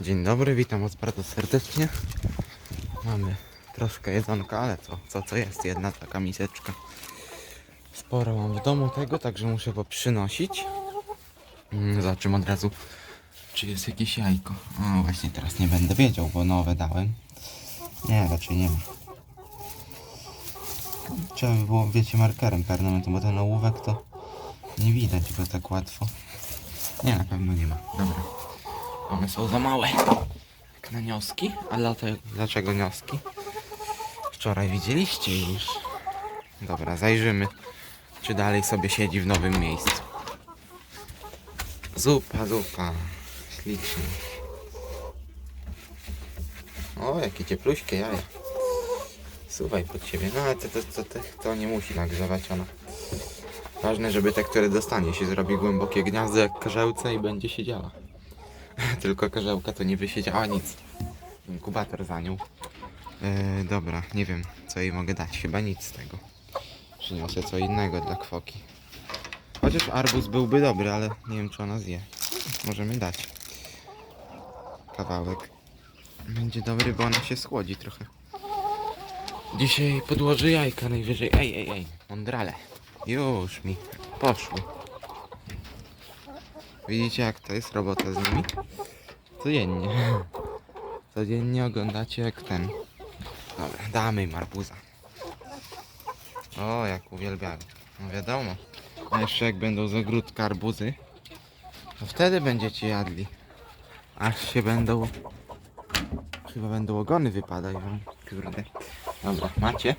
Dzień dobry, witam Was bardzo serdecznie. Mamy troszkę jedzonka, ale co, co, co jest? Jedna taka miseczka. Sporo mam w domu tego, także muszę go przynosić. Mm, Zobaczymy od razu, czy jest jakieś jajko. O, właśnie teraz nie będę wiedział, bo nowe dałem. Nie, raczej nie ma. Trzeba by było, wiecie, markerem permanentnym, bo ten ołówek to nie widać go tak łatwo. Nie, na pewno nie ma. Dobra. One są za małe. Jak na nioski. A dlate- dlaczego nioski? Wczoraj widzieliście już. Dobra, zajrzymy, czy dalej sobie siedzi w nowym miejscu. Zupa, zupa. Ślicznie. O, jakie ciepluśkie jaja. Suwaj pod siebie. No ale to, to, to, to, to nie musi nagrzewać ona. Ważne, żeby te, które dostanie, się zrobi głębokie gniazdo jak karzełce i będzie siedziała. Tylko karzełka to nie wysiedziała nic. Inkubator za nią. Yy, dobra, nie wiem co jej mogę dać. Chyba nic z tego. Przyniosę co innego dla kwoki. Chociaż arbuz byłby dobry, ale nie wiem czy ona zje. Możemy dać. Kawałek. Będzie dobry, bo ona się schłodzi trochę. Dzisiaj podłoży jajka najwyżej. Ej, ej, ej, mądrale. Już mi poszły. Widzicie jak to jest robota z nimi? Codziennie. Codziennie oglądacie jak ten. Dobra, damy im arbuza. O, jak uwielbiają. No wiadomo. A jeszcze jak będą z ogródka arbuzy, to wtedy będziecie jadli. Aż się będą... Chyba będą ogony wypadać wam. Kurde. Dobra, macie?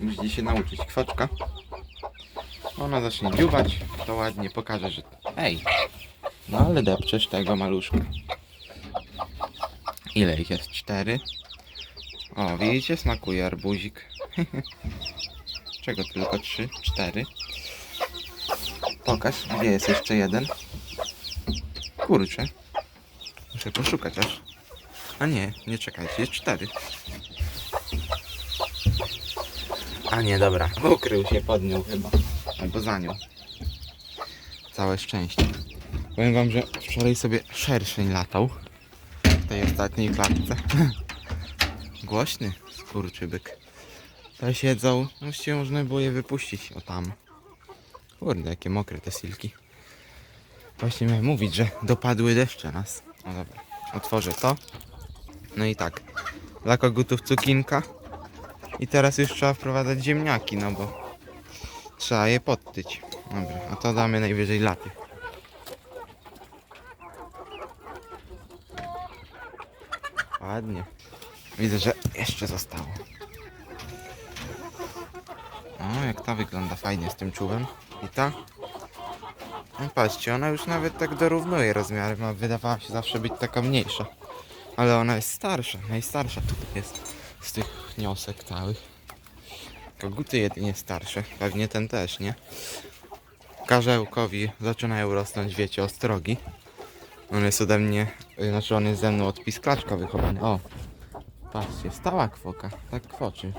Musicie się nauczyć. Kwoczka. Ona zacznie dziubać, to ładnie pokaże, że... Ej! No ale depczesz tego maluszka. Ile ich jest? Cztery? O, widzicie? Smakuje arbuzik. Czego tylko trzy? Cztery. Pokaż, gdzie jest jeszcze jeden? Kurczę. Muszę poszukać aż. A nie, nie czekajcie, jest cztery. A nie, dobra. Ukrył się pod nią chyba. Albo za nią. Całe szczęście. Powiem wam, że wczoraj sobie szerszeń latał. W tej ostatniej klatce. Głośny skurczybyk. Te siedzą. Właściwie można było je wypuścić. O tam. Kurde, jakie mokre te silki. Właśnie miałem mówić, że dopadły deszcze nas. No dobra. Otworzę to. No i tak. Dla kogutów cukinka. I teraz już trzeba wprowadzać ziemniaki, no bo trzeba je podtyć. Dobra, a to damy najwyżej laty. Ładnie. Widzę, że jeszcze zostało. O, jak ta wygląda fajnie z tym czułem. I ta? No patrzcie, ona już nawet tak dorównuje rozmiary. Ma, wydawała się zawsze być taka mniejsza. Ale ona jest starsza, najstarsza tutaj jest z tych wniosek całych. Koguty jedynie starsze, pewnie ten też, nie? Karzełkowi zaczynają rosnąć, wiecie, ostrogi. On jest ode mnie, y, znaczy on jest ze mną od pisklaczka wychowany. O, patrzcie, stała kwoka, tak kwoczy.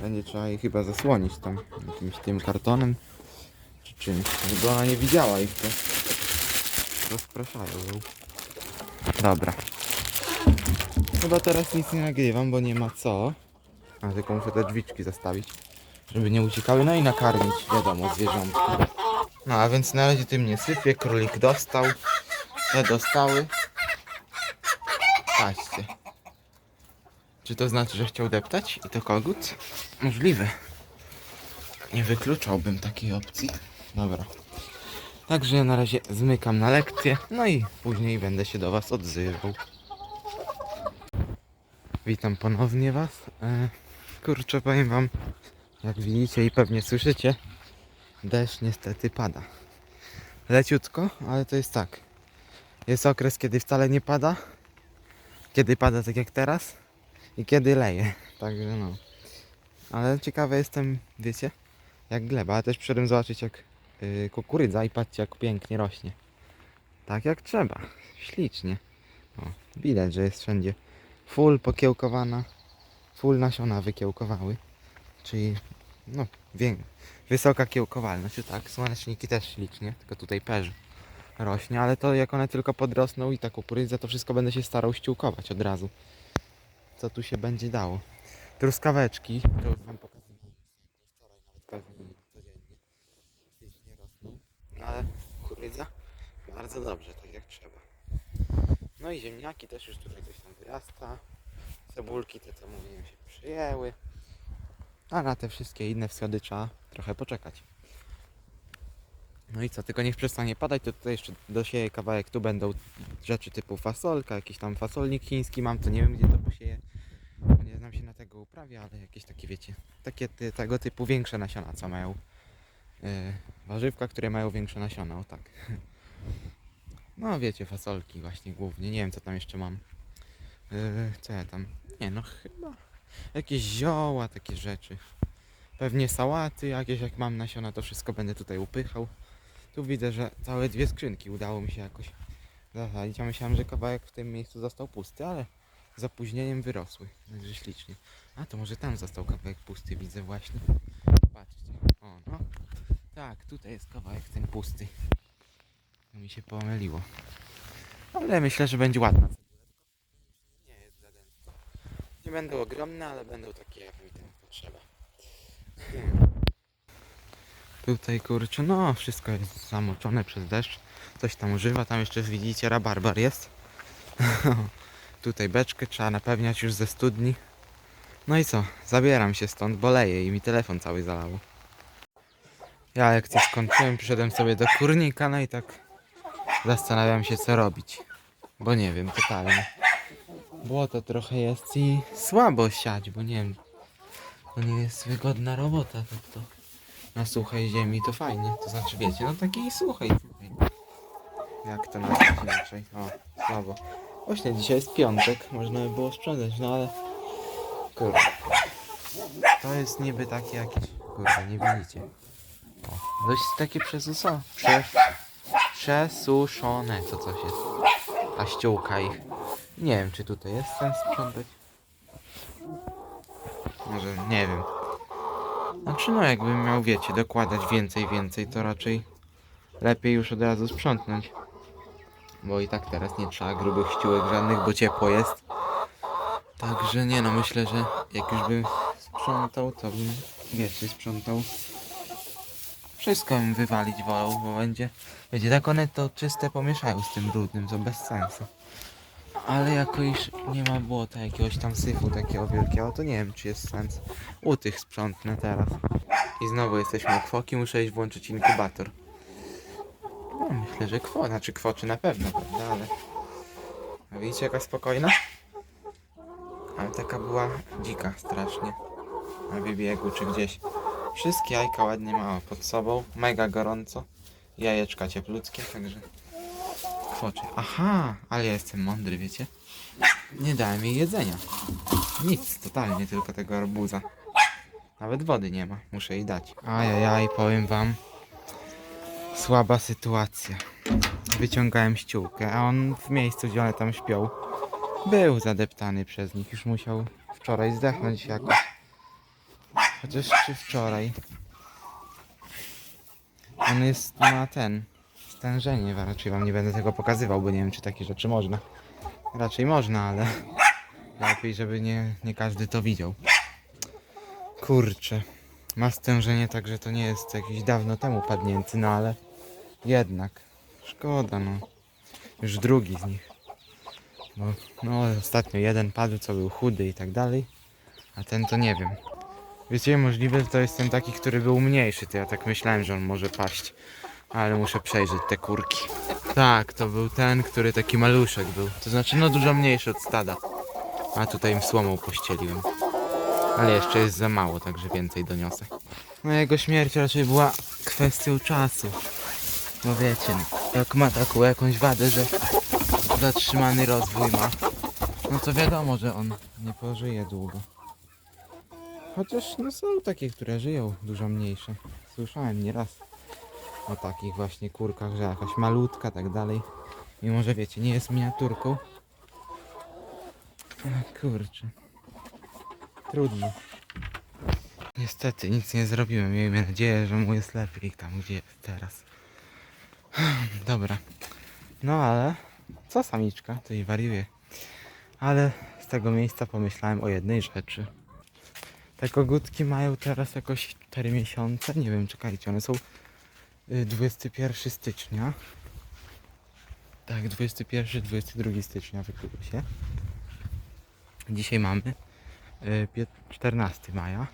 Będzie trzeba jej chyba zasłonić tam jakimś tym kartonem czy czymś, żeby ona nie widziała ich, to rozpraszają ją. Dobra. Chyba teraz nic nie nagrywam, bo nie ma co. A tylko muszę te drzwiczki zastawić, żeby nie uciekały. No i nakarmić, wiadomo, zwierzątka. No a więc na razie tym nie sypie. Królik dostał. Te dostały. Patrzcie. Czy to znaczy, że chciał deptać? I to kogut? Możliwe. Nie wykluczałbym takiej opcji. Dobra. Także ja na razie zmykam na lekcję. No i później będę się do Was odzywał. Witam ponownie Was. E, kurczę, powiem Wam, jak widzicie i pewnie słyszycie, deszcz niestety pada. Leciutko, ale to jest tak. Jest okres, kiedy wcale nie pada, kiedy pada tak jak teraz i kiedy leje. Także no. Ale ciekawy jestem, wiecie, jak gleba. Ale też przyszedłem zobaczyć jak yy, kukurydza i patrzcie jak pięknie rośnie. Tak jak trzeba. Ślicznie. O, widać, że jest wszędzie full pokiełkowana, full nasiona wykiełkowały, czyli no wię- wysoka kiełkowalność, tak, słoneczniki też ślicznie, tylko tutaj perzy. rośnie, ale to jak one tylko podrosną i ta kukurydza, to wszystko będę się starał ściółkować od razu. Co tu się będzie dało. Truskaweczki, to już wam pokazywałem wczoraj nawet pewnie codziennie. Licznie rosną. No ale kukurydza bardzo dobrze, tak jak trzeba. No i ziemniaki też już tutaj coś tam wyrasta. Cebulki te co mówiłem się przyjęły. A na te wszystkie inne wschody trzeba trochę poczekać. No i co, tylko niech przestanie padać, to tutaj jeszcze dosieję kawałek, tu będą rzeczy typu fasolka, jakiś tam fasolnik chiński mam, to nie wiem gdzie to posieję. Nie znam się na tego uprawie, ale jakieś takie wiecie, takie ty, tego typu większe nasiona, co mają yy, warzywka, które mają większe nasiona, o tak. No wiecie, fasolki właśnie głównie, nie wiem co tam jeszcze mam. Yy, co ja tam, nie no chyba jakieś zioła, takie rzeczy. Pewnie sałaty jakieś, jak mam nasiona, to wszystko będę tutaj upychał. Tu widzę, że całe dwie skrzynki udało mi się jakoś zasadzić. Ja myślałem, że kawałek w tym miejscu został pusty, ale z opóźnieniem wyrosły. Także ślicznie. A to może tam został kawałek pusty, widzę właśnie. Patrzcie. O, no. Tak, tutaj jest kawałek ten pusty. To mi się pomyliło. Ale myślę, że będzie ładna. Nie będą ogromne, ale będą takie, jak mi tam potrzeba. Tutaj kurczę, no wszystko jest zamoczone przez deszcz. Coś tam używa, tam jeszcze widzicie rabarbar jest. Tutaj beczkę trzeba napełniać już ze studni. No i co, zabieram się stąd, bo leję i mi telefon cały zalało. Ja lekcję skończyłem, przyszedłem sobie do kurnika, no i tak zastanawiam się co robić. Bo nie wiem, totalnie. Błoto trochę jest i słabo siać, bo nie wiem. To nie jest wygodna robota, tak to na suchej ziemi to fajnie. To znaczy wiecie, no takiej suchej. Jak to nazwać inaczej? O, słabo. Właśnie dzisiaj jest piątek, można by było sprzątać, no ale kurde. To jest niby takie jakieś, kurde, nie widzicie. O, dość takie przesuszone. Prze, przesuszone to coś jest. A ściółka ich. Nie wiem, czy tutaj jest sens sprzątać. Może, nie wiem. Znaczy no jakbym miał, wiecie, dokładać więcej, więcej, to raczej lepiej już od razu sprzątnąć. Bo i tak teraz nie trzeba grubych ściółek żadnych, bo ciepło jest. Także nie no, myślę, że jak już bym sprzątał, to bym, wiecie, sprzątał. Wszystko bym wywalić wolał, bo będzie, wiecie, tak one to czyste pomieszają z tym brudnym, to bez sensu. Ale jako iż nie ma błota jakiegoś tam syfu takiego wielkiego, to nie wiem czy jest sens. U tych sprzątnę teraz. I znowu jesteśmy u kwoki, muszę iść włączyć inkubator. No, myślę, że kwo, znaczy kwoczy na pewno, prawda, ale... A widzicie jaka spokojna? Ale taka była dzika strasznie. Na wybiegu czy gdzieś. Wszystkie jajka ładnie mała pod sobą, mega gorąco. Jajeczka ciepluckie, także... Aha, ale ja jestem mądry, wiecie? Nie dałem jej jedzenia. Nic, totalnie, tylko tego arbuza. Nawet wody nie ma, muszę jej dać. Ajajaj, powiem wam. Słaba sytuacja. Wyciągałem ściółkę, a on w miejscu, gdzie one tam śpią, był zadeptany przez nich. Już musiał wczoraj zdechnąć jakoś. Chociaż czy wczoraj. On jest na ten stężenie, raczej wam nie będę tego pokazywał, bo nie wiem czy takie rzeczy można. Raczej można, ale lepiej, żeby nie, nie każdy to widział. Kurczę, ma stężenie, także to nie jest jakiś dawno temu padnięty, no ale jednak szkoda, no. Już drugi z nich. Bo, no ostatnio jeden padł, co był chudy i tak dalej, a ten to nie wiem. Wiecie, możliwe, że to jest ten taki, który był mniejszy, to ja tak myślałem, że on może paść. Ale muszę przejrzeć te kurki. Tak, to był ten, który taki maluszek był. To znaczy, no dużo mniejszy od stada. A tutaj im słomą pościeliłem. Ale jeszcze jest za mało, także więcej doniosę. No jego śmierć raczej była kwestią czasu. Bo wiecie, no, jak ma taką jakąś wadę, że zatrzymany rozwój ma, no to wiadomo, że on nie pożyje długo. Chociaż no są takie, które żyją dużo mniejsze. Słyszałem nieraz o takich właśnie kurkach, że jakaś malutka, tak dalej. Mimo, że wiecie, nie jest miniaturką. Kurczę. Trudno. Niestety, nic nie zrobiłem. Miejmy nadzieję, że mu jest lepiej tam, gdzie jest teraz. Dobra. No ale co samiczka, to i wariuje. Ale z tego miejsca pomyślałem o jednej rzeczy. Te kogutki mają teraz jakoś 4 miesiące. Nie wiem, czekajcie, one są 21 stycznia. Tak, 21, 22 stycznia wykryły się. Dzisiaj mamy y, pie- 14 maja,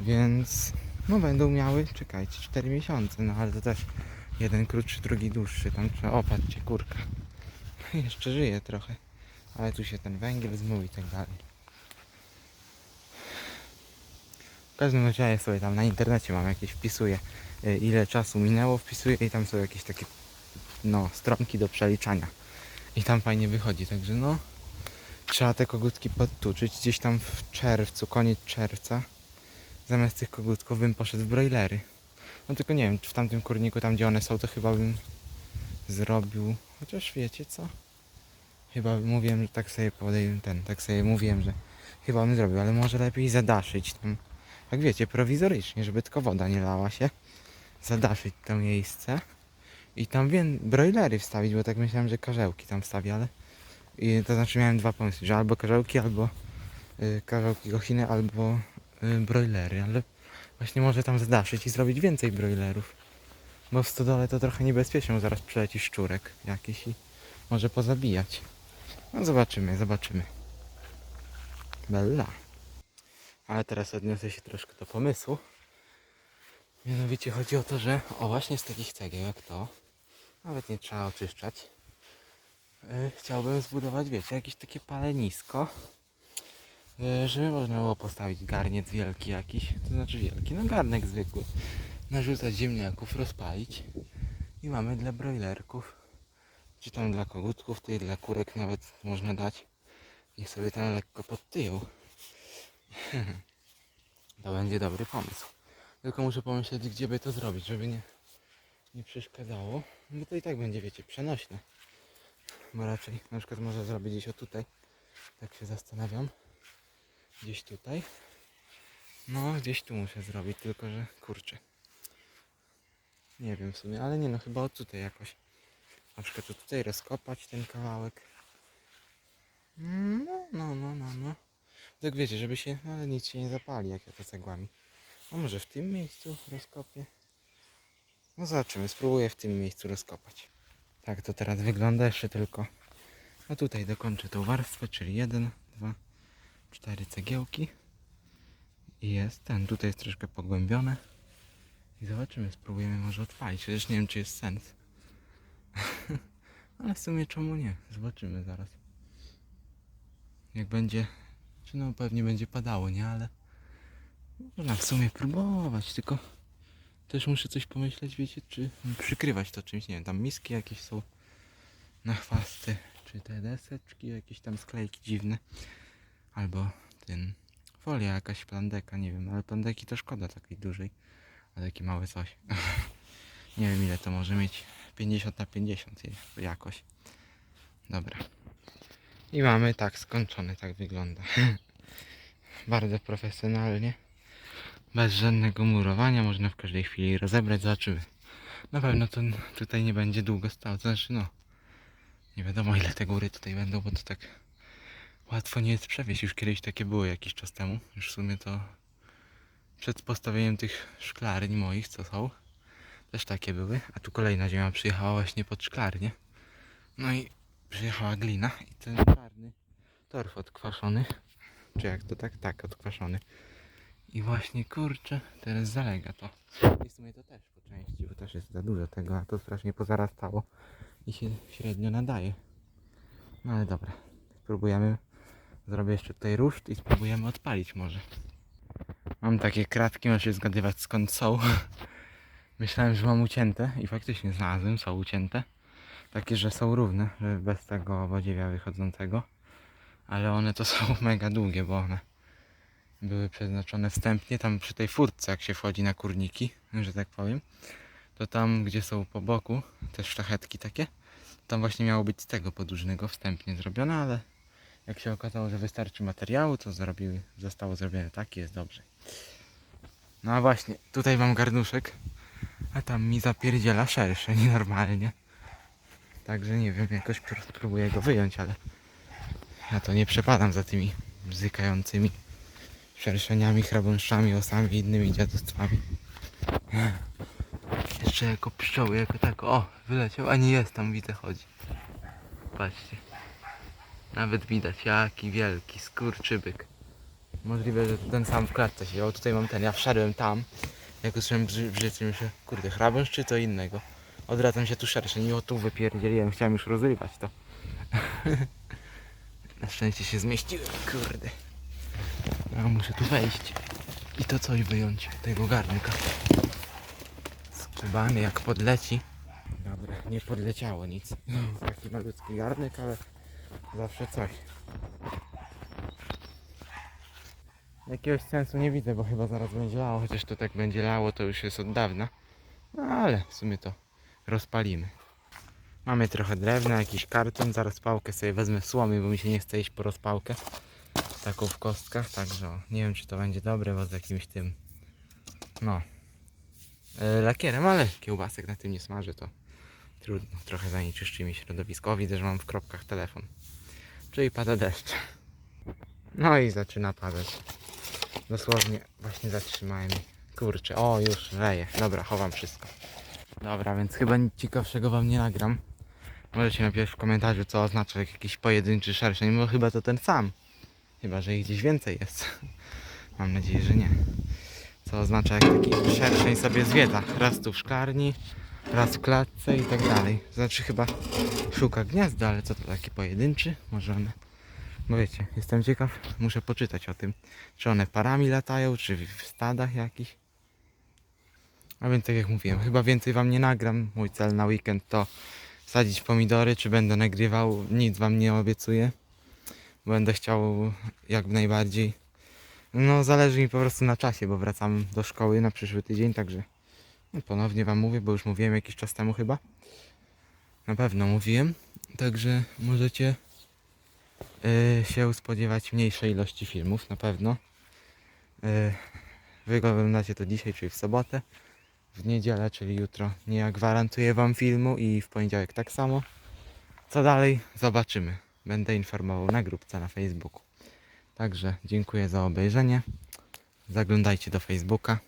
więc no będą miały, czekajcie, 4 miesiące, no ale to też jeden krótszy, drugi dłuższy. Tam trzeba, o patrzcie, kurka. Jeszcze żyje trochę, ale tu się ten węgiel zmył i tak dalej. W każdym razie ja sobie tam na internecie mam jakieś, wpisuję y, ile czasu minęło, wpisuję i tam są jakieś takie no, stronki do przeliczania. I tam fajnie wychodzi, także no trzeba te kogutki podtuczyć gdzieś tam w czerwcu, koniec czerwca. Zamiast tych kogutków bym poszedł w broilery. No tylko nie wiem, czy w tamtym kurniku, tam gdzie one są, to chyba bym zrobił. Chociaż wiecie co? Chyba mówiłem, że tak sobie podejmę ten, tak sobie mówiłem, że chyba bym zrobił, ale może lepiej zadaszyć tam. Jak wiecie, prowizorycznie, żeby tylko woda nie lała się. Zadaszyć to miejsce. I tam wiem, broilery wstawić, bo tak myślałem, że karzełki tam wstawię, ale i to znaczy miałem dwa pomysły, że albo karzełki, albo y, karzełki gochiny, albo y, broilery, ale właśnie może tam zadaszyć i zrobić więcej broilerów. Bo w stodole to trochę niebezpiecznie, bo zaraz przyleci szczurek jakiś i może pozabijać. No zobaczymy, zobaczymy. Bella. Ale teraz odniosę się troszkę do pomysłu. Mianowicie chodzi o to, że o właśnie z takich cegieł jak to, nawet nie trzeba oczyszczać, yy, chciałbym zbudować, wiecie, jakieś takie palenisko, yy, żeby można było postawić garniec wielki jakiś, to znaczy wielki, no garnek zwykły, narzucać ziemniaków, rozpalić i mamy dla brojlerków, czy tam dla kogutków, tutaj dla kurek nawet można dać, niech sobie tam lekko podtyją. to będzie dobry pomysł. Tylko muszę pomyśleć, gdzie by to zrobić, żeby nie, nie przeszkadzało. Bo to i tak będzie, wiecie, przenośne. Bo raczej na przykład może zrobić gdzieś o tutaj. Tak się zastanawiam. Gdzieś tutaj. No, gdzieś tu muszę zrobić, tylko że kurczę. Nie wiem w sumie, ale nie no, chyba o tutaj jakoś. Na przykład tutaj rozkopać ten kawałek. No, no, no, no, no. Tak wiecie, żeby się, no, ale nic się nie zapali, jak ja to cegłami. A może w tym miejscu rozkopię? No zobaczymy, spróbuję w tym miejscu rozkopać. Tak to teraz wygląda jeszcze tylko. No tutaj dokończę tą warstwę, czyli jeden, dwa, cztery cegiełki. I jest ten, tutaj jest troszkę pogłębione. I zobaczymy, spróbujemy może odpalić. Chociaż nie wiem czy jest sens. Ale w sumie czemu nie? Zobaczymy zaraz. Jak będzie, czy no pewnie będzie padało, nie? Ale można w sumie próbować, tylko też muszę coś pomyśleć, wiecie, czy przykrywać to czymś, nie wiem, tam miski jakieś są na chwasty, czy te deseczki, jakieś tam sklejki dziwne, albo ten, folia jakaś plandeka, nie wiem, ale plandeki to szkoda takiej dużej, a taki mały coś. nie wiem ile to może mieć, 50 na 50 je- jakoś. Dobra. I mamy tak skończone, tak wygląda. Bardzo profesjonalnie bez żadnego murowania, można w każdej chwili rozebrać, zobaczymy. Na pewno to tutaj nie będzie długo stał, znaczy no, nie wiadomo ile te góry tutaj będą, bo to tak łatwo nie jest przewieźć, już kiedyś takie było jakiś czas temu, już w sumie to przed postawieniem tych szklarni moich, co są, też takie były, a tu kolejna ziemia przyjechała właśnie pod szklarnię, no i przyjechała glina i ten czarny torf odkwaszony, czy jak to tak, tak, odkwaszony, i właśnie kurczę, teraz zalega to. I w sumie to też po części, bo też jest za dużo tego, a to strasznie pozarastało i się średnio nadaje. No ale dobra, spróbujemy. Zrobię jeszcze tutaj ruszt i spróbujemy odpalić może. Mam takie kratki, możecie zgadywać skąd są. Myślałem, że mam ucięte i faktycznie znalazłem, są ucięte. Takie, że są równe, że bez tego wodziewia wychodzącego. Ale one to są mega długie, bo one były przeznaczone wstępnie tam przy tej furtce, jak się wchodzi na kurniki, że tak powiem. To tam, gdzie są po boku te sztachetki takie, tam właśnie miało być z tego podłużnego wstępnie zrobione, ale jak się okazało, że wystarczy materiału, to zrobiły, zostało zrobione tak i jest dobrze. No a właśnie, tutaj mam garnuszek, A tam mi zapierdziela szersze, nienormalnie. Także nie wiem, jakoś spróbuję go wyjąć, ale ja to nie przepadam za tymi bzykającymi szerszeniami, chrabąszczami, osami i innymi dziadostwami. Jeszcze jako pszczoły, jako tak, o, wyleciał, a nie jest tam, widzę, chodzi. Patrzcie. Nawet widać, jaki wielki skurczybyk. Możliwe, że ten sam w klatce siedział. Tutaj mam ten, ja wszedłem tam. Jak usłyszałem brzy- brzycy, myślę, kurde, chrabąszcz czy to innego? Odwracam się tu szerszy, i o tu wypierdzieliłem, chciałem już rozrywać to. Na szczęście się zmieściłem, kurde. A muszę tu wejść i to coś wyjąć, tego garnka. Skubany jak podleci. Dobra, nie podleciało nic. Taki malutki garnek, ale zawsze coś. Jakiegoś sensu nie widzę, bo chyba zaraz będzie lało, chociaż to tak będzie lało, to już jest od dawna. No ale w sumie to rozpalimy. Mamy trochę drewna, jakiś karton, zaraz pałkę sobie wezmę słomy, bo mi się nie chce iść po rozpałkę. Taką w kostkach, także nie wiem czy to będzie dobre, bo z jakimś tym, no, e, lakierem, ale kiełbasek na tym nie smażę, to trudno, trochę zanieczyszczy mi środowisko. O, widzę, że mam w kropkach telefon, czyli pada deszcz. No i zaczyna padać. Dosłownie właśnie zatrzymałem. Kurczę, o już leje. Dobra, chowam wszystko. Dobra, więc chyba nic ciekawszego wam nie nagram. Możecie napisać w komentarzu co oznacza jakiś pojedynczy szerszeń, bo chyba to ten sam. Chyba, że ich gdzieś więcej jest. Mam nadzieję, że nie. Co oznacza jak taki szerszeń sobie zwiedza. Raz tu w szklarni, raz w klatce i tak dalej. Znaczy chyba szuka gniazda, ale co to taki pojedynczy? Może one... Bo wiecie, jestem ciekaw, muszę poczytać o tym. Czy one parami latają, czy w stadach jakichś. A więc tak jak mówiłem, chyba więcej wam nie nagram. Mój cel na weekend to sadzić pomidory, czy będę nagrywał, nic wam nie obiecuję. Będę chciał jak najbardziej. No zależy mi po prostu na czasie, bo wracam do szkoły na przyszły tydzień, także no, ponownie wam mówię, bo już mówiłem jakiś czas temu chyba. Na pewno mówiłem, także możecie y, się spodziewać mniejszej ilości filmów, na pewno. Y, wy oglądacie to dzisiaj, czyli w sobotę. W niedzielę, czyli jutro, nie gwarantuję wam filmu i w poniedziałek tak samo. Co dalej? Zobaczymy. Będę informował na grupce na Facebooku. Także dziękuję za obejrzenie. Zaglądajcie do Facebooka.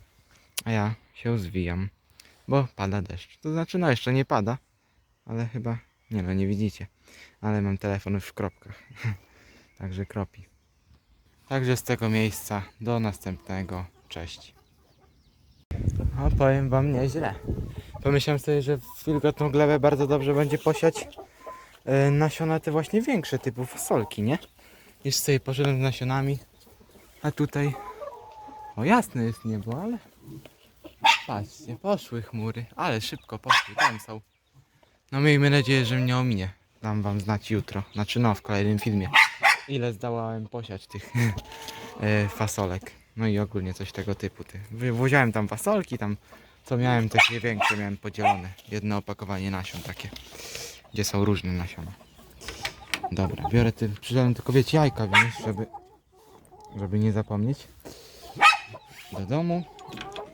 A ja się zwijam, bo pada deszcz. To znaczy, no jeszcze nie pada, ale chyba, nie no, nie widzicie. Ale mam telefon już w kropkach. Także kropi. Także z tego miejsca do następnego. Cześć. O, powiem wam nieźle. Pomyślałem sobie, że w wilgotną glebę bardzo dobrze będzie posiać nasiona te właśnie większe typu fasolki, nie? Już sobie poszedłem z nasionami, a tutaj o jasne jest niebo, ale patrzcie, poszły chmury, ale szybko poszły, tam są. No miejmy nadzieję, że mnie ominie. Dam wam znać jutro, znaczy no w kolejnym filmie. Ile zdołałem posiać tych e, fasolek. No i ogólnie coś tego typu. Ty. Wy- Włoziałem tam fasolki, tam co miałem takie większe, miałem podzielone. Jedno opakowanie nasion takie, gdzie są różne nasiona. Dobra, biorę ty, przyjąłem tylko wiecie jajka wziąć, żeby, żeby nie zapomnieć. Do domu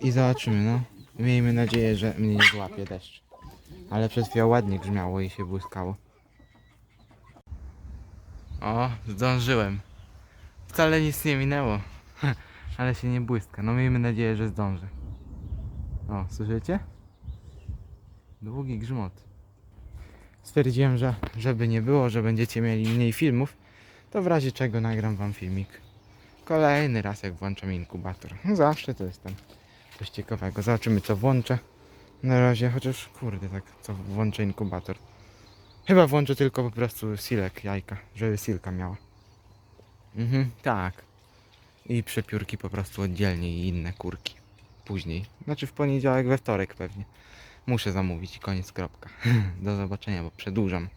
i zobaczymy, no. Miejmy nadzieję, że mnie nie złapie deszcz. Ale przez chwilę ładnie grzmiało i się błyskało. O, zdążyłem. Wcale nic nie minęło. Ale się nie błyska. No miejmy nadzieję, że zdążę. O, słyszycie? Długi grzmot. Stwierdziłem, że żeby nie było, że będziecie mieli mniej filmów, to w razie czego nagram wam filmik. Kolejny raz jak włączam inkubator. No zawsze to jest tam coś ciekawego. Zobaczymy co włączę. Na razie, chociaż kurde tak, co włączę inkubator. Chyba włączę tylko po prostu silek jajka, żeby silka miała. Mhm, tak. I przepiórki po prostu oddzielnie i inne kurki. Później. Znaczy w poniedziałek, we wtorek pewnie. Muszę zamówić i koniec kropka. Do zobaczenia, bo przedłużam.